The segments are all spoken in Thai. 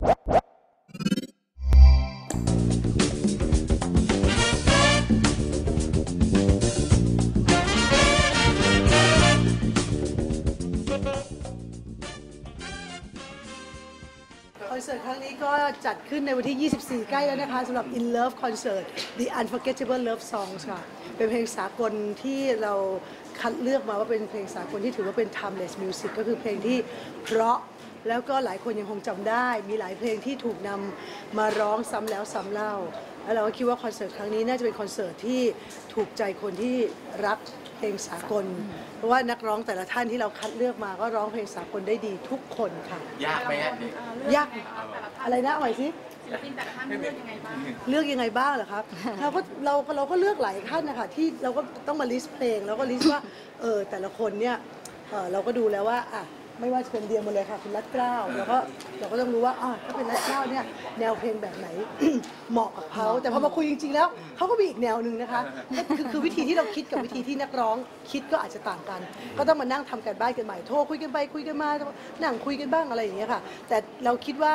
คอนเสิร์ตครั้งนี้ก็จัดขึ้นในวันที่ 24 ใกล้แล้วนะคะสำหรับ In Love Concert The Unforgettable Love Songs ค่ะ เป็นเพลงสากลที่เราคัดเลือกมาว่าเป็นเพลงสากลที่ถือว่าเป็น timeless music ก็คือเพลงที่เพราะ แล้วก็หลายคนยังคงจำได้ มีหลายเพลงที่ถูกนำมาร้องซ้ำแล้วซ้ำเล่าแล้วเราก็คิดว่าคอนเสิร์ตครั้งนี้น่าจะเป็นคอนเสิร์ตที่ถูกใจคนที่รักเพลงสากล เพราะว่านักร้องแต่ละท่านที่เราคัดเลือกมาก็ร้องเพลงสากลได้ดีทุกคนค่ะ ยากไหมฮะนี่ยากอะไรนะเอาใหม่สิเลือกยังไงบ้างเหรอครับเราก็เราเราก็เลือกหลายท่านนะคะที่เราก็ต้องมาลิสต์เพลงแล้วก็ลิสต์ว่าเออแต่ละคนเนี่ยเออเราก็ดูแล้วว่าอะ ไม่ว่าจะเป็นเดียหมดเลยค่ะคุณรัตเกล้าแล้วก็เราก็ต้องรู้ว่าอะถ้าเป็นรัตเกล้าเนี่ยแนวเพลงแบบไหน เหมาะกับเขาแต่พอมาคุยจริงๆแล้วเขาก็มีอีกแนวหนึ่งนะคะคือคือวิธีที่เราคิดกับวิธีที่นักร้องคิดก็อาจจะต่างกัน ก็ต้องมานั่งทำกันบ้านกันใหม่โทรคุยกันไปคุยกันมานั่งคุยกันบ้างอะไรอย่างเงี้ยค่ะ แต่เราคิดว่า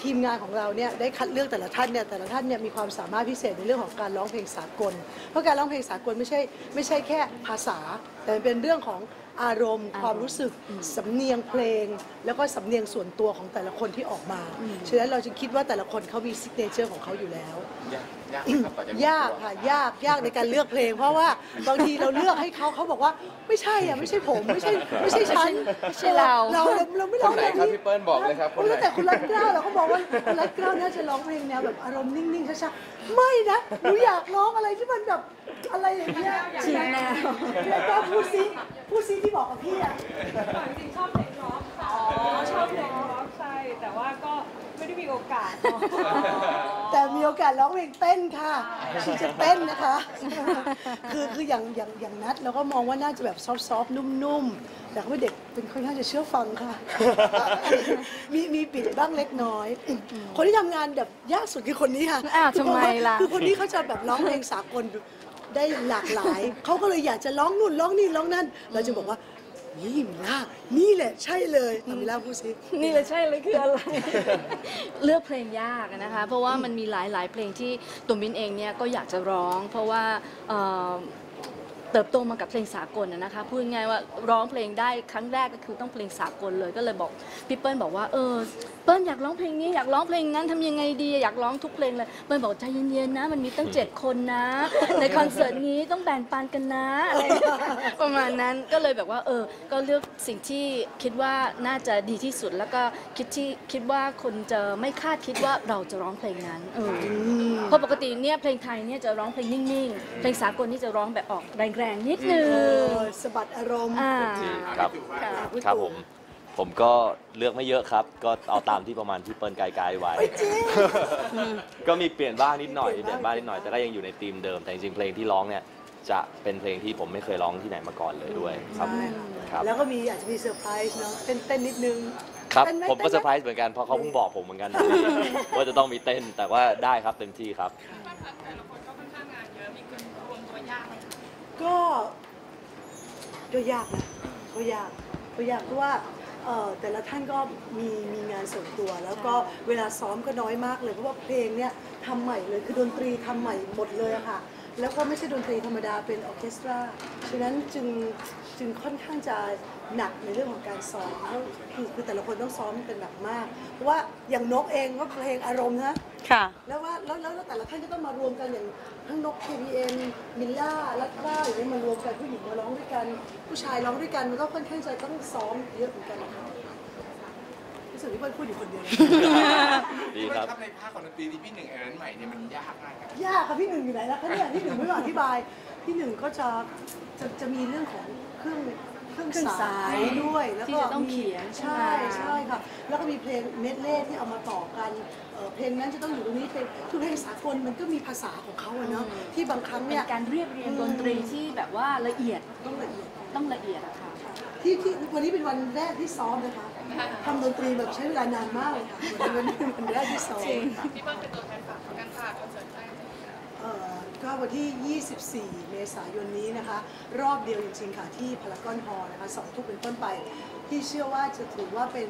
ทีมงานของเราเนี่ยได้คัดเลือกแต่ละท่านเนี่ยแต่ละท่านเนี่ยมีความสามารถพิเศษในเรื่องของการร้องเพลงสากล เพราะการร้องเพลงสากลไม่ใช่ไม่ใช่แค่ภาษา แต่เป็นเรื่องของ อารมณ์ ความรู้สึกสำเนียงเพลง แล้วก็สำเนียงส่วนตัวของแต่ละคนที่ออกมา ฉะนั้นเราจะคิดว่าแต่ละคนเขามีซิกเนเจอร์ของเขาอยู่แล้ว ยากยากไหมครับกว่าจะมียากค่ะยากยากในการเลือกเพลง เพราะว่าบางทีเราเลือกให้เขาเขาบอกว่าไม่ใช่อะไม่ใช่ผมไม่ใช่ไม่ใช่ฉันไม่ใช่เรา เราเราไม่คร้อนงไหนอย่างครับนี้ พี่เปิ้ลบอกเลยครับคนไหนแล้วแต่คุณรัตเกล้าเราก็บอกว่าคุณรัตเกล้าน่าจะร้องเพลงแนวแบบอารมณ์นิ่งๆช้าๆไม่นะหนูอยากร้องอะไรที่มันแบบอะไรอย่างเงี้ยฉีกแนว แล้วก็พูดซิพูดซิที่บอกกับพี่อะจริงๆชอบเพลงร็อกค่ะอ๋อชอบเพลงร็อกใช่แต่ว่าก็ไม่ได้มีโอกาสเนาะแต่มีโอกาสร้องเพลงเต้นค่ะชีจะเต้นนะคะ คือคืออย่างอย่างอย่างนัดเราก็มองว่าน่าจะแบบซอฟต์ๆนุ่มๆแต่เขาเป็นเด็กเป็นค่อนข้างจะเชื่อฟังค่ะ มีมีปิดบ้างเล็กน้อย คนที่ทำงานแบบยากสุดคือคนนี้ค่ะอ้าวทำไมล่ะคือคนนี้เขาจะแบบร้องเพลงสากล ได้หลากหลาย เขาก็เลยอยากจะร้องนู่นร้องนี่ร้องนั่น เราจะบอกว่านี่มิล่านี่แหละใช่เลยเอามิล่าพูดสิ นี่เลยใช่เลยคืออะไร เลือกเพลงยากอะนะคะ เพราะว่ามันมีหลายหลายๆ เพลงที่ตัวมินเองเนี่ยก็อยากจะร้อง เพราะว่าเอ่อเติบโตมากับเพลงสากลอะนะคะพูดง่ายๆว่าร้องเพลงได้ครั้งแรกก็คือต้องเพลงสากลเลยก็เลยบอกพี่เปิ้ลบอกว่าเออ เปิ้ลอยากร้องเพลงนี้อยากร้องเพลงนั้นทำยังไงดีอยากร้องทุกเพลงเลยเปิ้ลบอกใจเย็นๆนะ มันมีตั้งเจ็ดคนนะ ในคอนเสิร์ตนี้ต้องแบ่งปันกันนะอะไรอย่างเงี้ยประมาณนั้นก็เลยแบบว่าเออ ก็เลือกสิ่งที่คิดว่าน่าจะดีที่สุดแล้วก็คิดที่คิดว่าคนจะไม่คาดคิดว่าเราจะร้องเพลงนั้นเออเพราะปกติเนี่ยเพลงไทยเนี่ยจะร้องเพลงนิ่งๆ เพลงสากลนี่จะร้องแบบออกแรงๆนิดนึงเออสะบัดอารมณ์อ่าครับค่ะพี่ครับตู่ผม ผมก็เลือกไม่เยอะครับ ก็เอาตามที่ประมาณที่เปิ้ลไกด์ๆไว้ไม่จริงก็มีเปลี่ยนบ้างนิดหน่อยเปเปลี่ลี่ยยนนบ้าบ้างงนิดหน่อยแต่ก็ยังอยู่ในธีมเดิม แต่จริงๆเพลงที่ร้องเนี่ยจะเป็นเพลงที่ผมไม่เคยร้องที่ไหนมาก่อนเลยด้วยครับใช่ครับ แล้วก็มีอาจจะมีเซอร์ไพรส์เนาะเต้นเต้นนิดนึงครับเต้นไหผมก็เซอร์ไพรต้นหส์เหมือนกันเพราะเขาเพิ่งบอกผมเหมือนกันว่าจะต้องมีเต้นแต่ว่าได้ครับเต็มที่ครับก็ก็ยากนะก็ยากก็ยากเพราะว่า เอ่อแต่ละท่านก็มีมีงานส่วนตัว แล้วก็เวลาซ้อมก็น้อยมากเลยเพราะว่าเพลงเนี่ยทำใหม่เลยคือดนตรีทำใหม่หมดเลยอะค่ะ แล้วก็ไม่ใช่ดนตรีธรรมดาเป็นออร์เคสตราฉะนั้นจึงจึงค่อนข้างจะหนักในเรื่องของการซ้อมเพราะคือคือแต่ละคนต้องซ้อมกันหนักมาก เพราะว่าอย่างนกเองก็เพลงอารมณ์นะค่ะแล้วว่าแล้วแล้วแล้วแต่ละท่านก็ต้องมารวมกันอย่างทั้งนก KPN มิลล่าลัดบ้าอย่างนี้ยมารวมกันผู้หญิงมาร้องด้วยกัน ผู้ชายร้องด้วยกันมันก็ค่อนข้างจะต้องซ้อมเยอะเหมือนกันนะคะ รู้สึกที่เปิ้ลพูดอยู่คนเดียวนะดีพี่คเปิ้รัลบครับ ในภาคของดนตรีที่พี่หนึ่งเอรนใหม่เนี่ยมันยากมากครับยากค่ะพี่หนึ่งอยู่ไหนนะคะเนี่ยพี่หนึ่งไม่มาอธิบาย พี่หนึ่งก็จะจะจะมีเรื่องของเครื่อง เครื่องเครื่องสาสายยด้วย แล้วที่ก็จะต้องมีเขียนใช่ใช่ไหมใช่ค่ะแล้วก็มีเพลงเมดเล่ที่เอามาต่อกันเอ่อเพลงนั้นจะต้องอยู่ตรงนี้เพลงคือเพลงสากลมันก็มีภาษาของเขาอะเนาะที่บางครั้งเป็เนี่นยการเรียบเรียงดนตรีที่แบบว่าละเอียดต้องละเอียดต้องละเอียดอะค่ะที่ที่วันนี้เป็นวันแรกที่ซ้อมนะคะทำดนตรีแบบใช้เวลานานมากเลยค่ะวันนี้เป็นวันแรกที่ซ้อมพี่เปิ้ลเป็นตัวแทนฝากกันฝากคอนเสิร์ตได้ เอ่อก็ วันที่ 24 เมษายนนี้นะคะ รอบเดียวจริงๆค่ะที่พารากอนฮอลล์นะคะสองทุ่มเป็นต้นไปที่เชื่อว่าจะถือว่าเป็น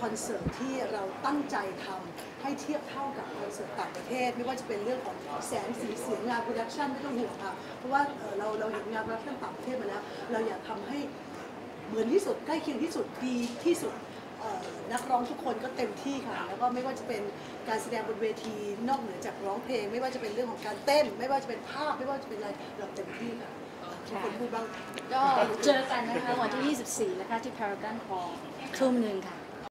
คอนเสิร์ตที่เราตั้งใจทำให้เทียบเท่ากับคอนเสิร์ตต่างประเทศ ไม่ว่าจะเป็นเรื่องของแสงสีเสียงงานโปรดักชันไม่ต้องห่วงค่ะเพราะว่าเราเราเห็นงานโปรดักชันต่างประเทศมาแล้วเราอยากทำให้เหมือนที่สุดใกล้เคียงที่สุดดีที่สุด นักร้องทุกคนก็เต็มที่ค่ะ แล้วก็ไม่ว่าจะเป็นการแสดงบนเวทีนอกเหนือจากร้องเพลง ไม่ว่าจะเป็นเรื่องของการเต้น ไม่ว่าจะเป็นภาพไม่ว่าจะเป็นอะไรเราเต็มที่ค่ะทุกคนพูดบ้างก็เจอกันนะคะวันที่ 24 นะคะที่ Paragon Hall ทุ่มหนึ่งค่ะ